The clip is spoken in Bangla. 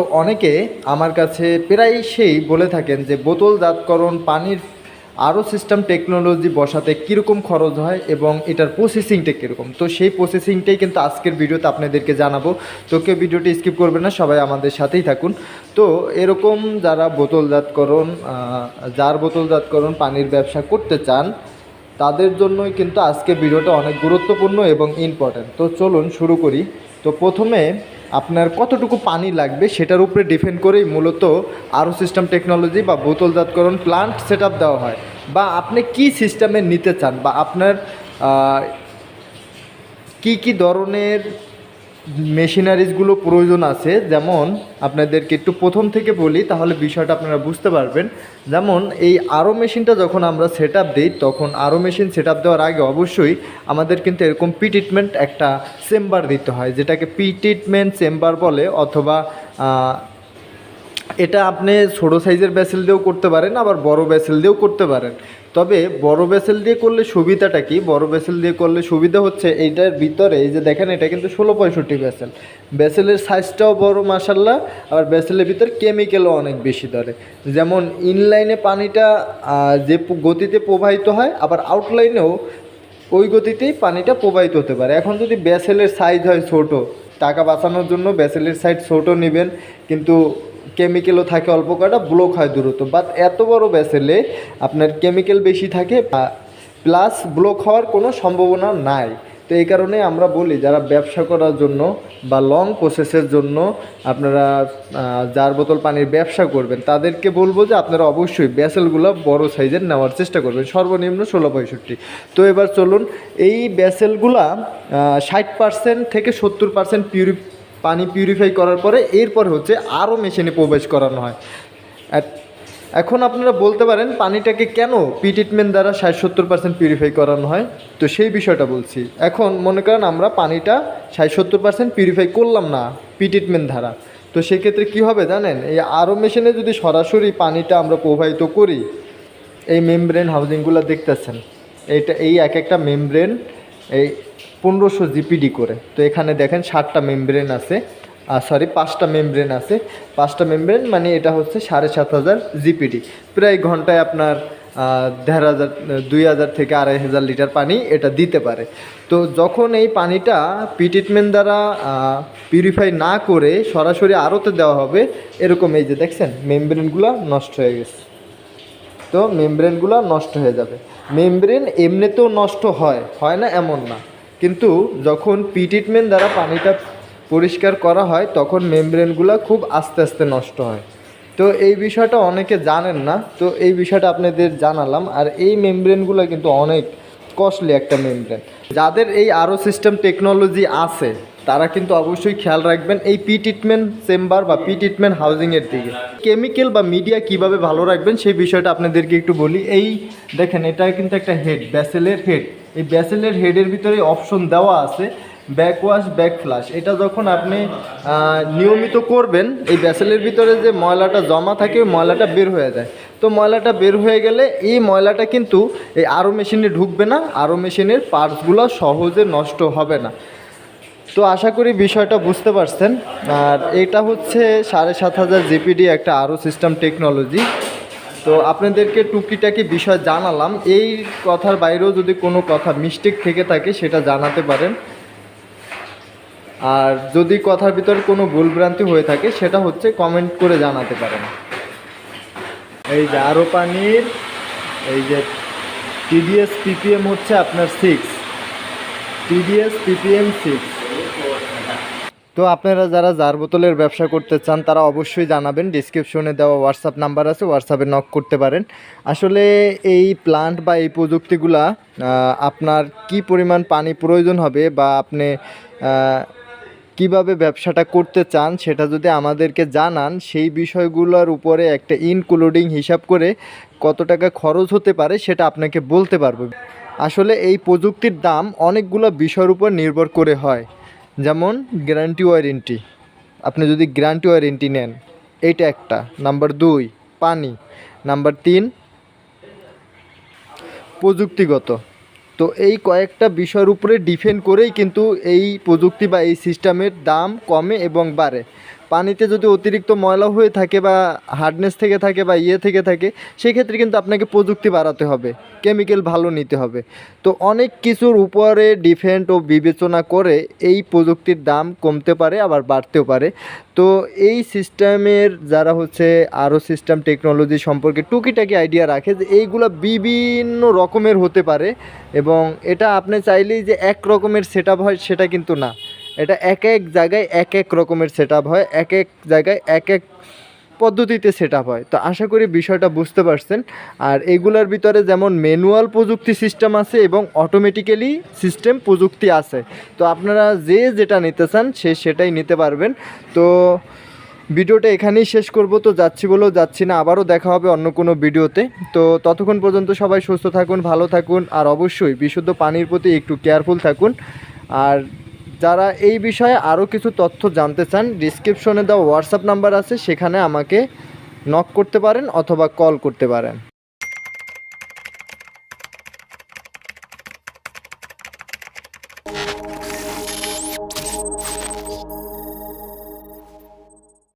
তো অনেকে আমার কাছে প্রায় সেই বলে থাকেন যে বোতলজাতকরণ পানির আরও সিস্টেম টেকনোলজি বসাতে কীরকম খরচ হয় এবং এটার প্রসেসিংটা কীরকম। তো সেই প্রসেসিংটাই কিন্তু আজকের ভিডিওতে আপনাদেরকে জানাব। তো কেউ ভিডিওটি স্কিপ করবে না, সবাই আমাদের সাথেই থাকুন। তো এরকম যারা বোতলজাতকরণ যার বোতলজাতকরণ পানির ব্যবসা করতে চান, তাদের জন্যই কিন্তু আজকে ভিডিওটা অনেক গুরুত্বপূর্ণ এবং ইম্পর্ট্যান্ট তো চলুন শুরু করি। তো প্রথমে আপনার কতটুকু পানি লাগবে সেটার উপরে ডিপেন্ড করেই মূলত আরও সিস্টেম টেকনোলজি বা বোতলজাতকরণ প্লান্ট সেট দেওয়া হয় বা আপনি কি সিস্টেমে নিতে চান বা আপনার কি কি ধরনের মেশিনারিজগুলো প্রয়োজন আছে। যেমন আপনাদেরকে একটু প্রথম থেকে বলি, তাহলে বিষয়টা আপনারা বুঝতে পারবেন। যেমন এই আরও মেশিনটা যখন আমরা সেট দিই, তখন আরও মেশিন সেট দেওয়ার আগে অবশ্যই আমাদের কিন্তু এরকম পি ট্রিটমেন্ট একটা চেম্বার দিতে হয়, যেটাকে পি ট্রিটমেন্ট চেম্বার বলে, অথবা এটা আপনি ছোটো সাইজের ব্যাসেল দিয়েও করতে পারেন, আবার বড় ব্যাসেল দিয়েও করতে পারেন। তবে বড় ব্যাসেল দিয়ে করলে সুবিধাটা কি? বড় ব্যাসেল দিয়ে করলে সুবিধা হচ্ছে এইটার ভিতরে, এই যে দেখেন এটা কিন্তু ষোলো পঁয়ষট্টি ব্যাসেল ব্যাসেলের সাইজটাও বড় মাসাল্লাহ আবার ব্যাসেলের ভিতরে কেমিক্যালও অনেক বেশি ধরে। যেমন ইনলাইনে পানিটা যে গতিতে প্রবাহিত হয়, আবার আউটলাইনেও ওই গতিতেই পানিটা প্রবাহিত হতে পারে। এখন যদি ব্যাসেলের সাইজ হয় ছোট, টাকা বাঁচানোর জন্য ব্যাসেলের সাইজ ছোট নেবেন, কিন্তু কেমিক্যালও থাকে অল্প কটা ব্লক হয় দ্রুত বাট এত বড় ব্যাসেলে আপনার কেমিক্যাল বেশি থাকে প্লাস ব্লক হওয়ার কোনো সম্ভাবনা নাই। তো এই কারণে আমরা বলি, যারা ব্যবসা করার জন্য বা লং প্রসেসের জন্য আপনারা জার বোতল পানির ব্যবসা করবেন, তাদেরকে বলব যে আপনারা অবশ্যই ব্যাসেলগুলো বড় সাইজের নেওয়ার চেষ্টা করবেন। সর্বনিম্ন ষোলো পঁয়ষট্টি। তো এবার চলুন, এই ব্যাসেলগুলা ষাট পার্সেন্ট থেকে সত্তর পার্সেন্ট পিউরি পানি পিউরিফাই করার পরে এরপর হচ্ছে আরও মেশিনে প্রবেশ করানো হয়। এখন আপনারা বলতে পারেন পানিটাকে কেন পি ট্রিটমেন্ট দ্বারা ষাট সত্তর পার্সেন্ট পিউরিফাই করানো হয়? তো সেই বিষয়টা বলছি। এখন মনে করেন আমরা পানিটা ষাট সত্তর পার্সেন্ট পিউরিফাই করলাম না পি ট্রিটমেন্ট দ্বারা। তো সেক্ষেত্রে কী হবে জানেন? এই আরও মেশিনে যদি সরাসরি পানিটা আমরা প্রবাহিত করি, এই মেমব্রেন হাউজিংগুলো দেখতেছেন, এইটা এই এক একটা মেমব্রেন এই পনেরোশো জিপিডি করে। তো এখানে দেখেন ষাটটা মেমব্রেন আছে আর সরি পাঁচটা মেমব্রেন আছে। পাঁচটা মেমব্রেন মানে এটা হচ্ছে সাড়ে সাত হাজার জিপিডি। প্রায় ঘন্টায় আপনার দেড় হাজার, দুই হাজার থেকে আড়াই হাজার লিটার পানি এটা দিতে পারে। তো যখন এই পানিটা ট্রিটমেন্ট দ্বারা পিউরিফাই না করে সরাসরি আরতে দেওয়া হবে, এরকম এই যে দেখছেন, মেমব্রেনগুলো নষ্ট হয়ে গেছে। তো মেমব্রেনগুলো নষ্ট হয়ে যাবে। মেমব্রেন এমনিতেও নষ্ট হয় হয় না এমন না। কিন্তু যখন পি ট্রিটমেন্ট দ্বারা পানিটা পরিষ্কার করা হয়, তখন মেমব্রেনগুলো খুব আস্তে আস্তে নষ্ট হয়। তো এই বিষয়টা অনেকে জানেন না। তো এই বিষয়টা আপনাদের জানালাম। আর এই মেমব্রেনগুলো কিন্তু অনেক কস্টলি একটা মেমব্রেন যাদের এই আরও সিস্টেম টেকনোলজি আছে, তারা কিন্তু অবশ্যই খেয়াল রাখবেন এই পি ট্রিটমেন্ট চেম্বার বা পি ট্রিটমেন্ট হাউজিংয়ের দিকে। কেমিক্যাল বা মিডিয়া কীভাবে ভালো রাখবেন, সেই বিষয়টা আপনাদেরকে একটু বলি। এই দেখেন, এটা কিন্তু একটা হেড ব্যাসেলের হেড এই ব্যাসেলের হেডের ভিতরে অপশন দেওয়া আছে ব্যাক ওয়াশ ব্যাক ফ্লাশ এটা যখন আপনি নিয়মিত করবেন, এই ব্যাসেলের ভিতরে যে ময়লাটা জমা থাকে ময়লাটা বের হয়ে যায়। তো ময়লাটা বের হয়ে গেলে এই ময়লাটা কিন্তু এই আরও মেশিনে ঢুকবে না আরও মেশিনের পার্টসগুলো সহজে নষ্ট হবে না। তো আশা করি বিষয়টা বুঝতে পারছেন। আর এটা হচ্ছে সাড়ে সাত হাজার জিপিডি একটা আরও সিস্টেম টেকনোলজি। তো আপনাদেরকে টুকিটাকি বিষয় জানালাম। এই কথার বাইরেও যদি কোনো কথা মিস্টেক থেকে থাকে, সেটা জানাতে পারেন। আর যদি কথার ভিতরে কোনো ভুলভ্রান্তি হয়ে থাকে, সেটা হচ্ছে কমেন্ট করে জানাতে পারেন। এই যে আরও পানির, এই যে টিডিএস পিপিএম হচ্ছে আপনার সিক্স টিডিএস পিপিএম সিক্স তো আপনারা যারা জার বোতলের ব্যবসা করতে চান, তারা অবশ্যই জানাবেন। ডিসক্রিপশনে দেওয়া হোয়াটসঅ্যাপ নাম্বার আছে হোয়াটসঅ্যাপে নক করতে পারেন। আসলে এই প্লান্ট বা এই প্রযুক্তিগুলা আপনার কি পরিমাণ পানি প্রয়োজন হবে বা আপনি কীভাবে ব্যবসাটা করতে চান, সেটা যদি আমাদেরকে জানান, সেই বিষয়গুলোর উপরে একটা ইনক্লুডিং হিসাব করে কত টাকা খরচ হতে পারে, সেটা আপনাকে বলতে পারব। আসলে এই প্রযুক্তির দাম অনেকগুলো বিষয়ের উপর নির্ভর করে হয়। যেমন গ্যারান্টি ওয়ারেন্টি আপনি যদি গ্যারান্টি ওয়ারেন্টি নেন, এইটা একটা। নাম্বার দুই, পানি। নাম্বার তিন, প্রযুক্তিগত। তো এই কয়েকটা বিষয়ের উপরে ডিফেন্ড করেই কিন্তু এই প্রযুক্তি বা এই সিস্টেমের দাম কমে এবং বাড়ে। পানিতে যদি অতিরিক্ত ময়লা হয়ে থাকে বা হার্ডনেস থেকে থাকে বা ইয়ে থেকে থাকে, সেক্ষেত্রে কিন্তু আপনাকে প্রযুক্তি বাড়াতে হবে কেমিক্যাল ভালো নিতে হবে। তো অনেক কিছুর উপরে ডিফেন্ড ও বিবেচনা করে এই প্রযুক্তির দাম কমতে পারে, আবার বাড়তেও পারে। তো এই সিস্টেমের যারা হচ্ছে আরও সিস্টেম টেকনোলজি সম্পর্কে টুকিটাকি আইডিয়া রাখে যে এইগুলো বিভিন্ন রকমের হতে পারে এবং এটা আপনি চাইলেই যে এক রকমের সেট হয়, সেটা কিন্তু না। এটা এক এক জায়গায় এক এক রকমের সেট হয়, এক এক জায়গায় এক এক পদ্ধতিতে সেট হয়। তো আশা করি বিষয়টা বুঝতে পারছেন। আর এগুলোর ভিতরে যেমন ম্যানুয়াল প্রযুক্তি সিস্টেম আছে এবং অটোমেটিক্যালি সিস্টেম প্রযুক্তি আছে। তো আপনারা যে যেটা নিতে চান, সে সেটাই নিতে পারবেন। তো ভিডিওটা এখানেই শেষ করব। তো যাচ্ছি বলেও যাচ্ছি না, আবারও দেখা হবে অন্য কোনো ভিডিওতে। তো ততক্ষণ পর্যন্ত সবাই সুস্থ থাকুন, ভালো থাকুন, আর অবশ্যই বিশুদ্ধ পানির প্রতি একটু কেয়ারফুল থাকুন। আর যারা এই বিষয়ে আরও কিছু তথ্য জানতে চান ডিসক্রিপশনে দেওয়া হোয়াটসঅ্যাপ নাম্বার আছে, সেখানে আমাকে নক করতে পারেন অথবা কল করতে পারেন।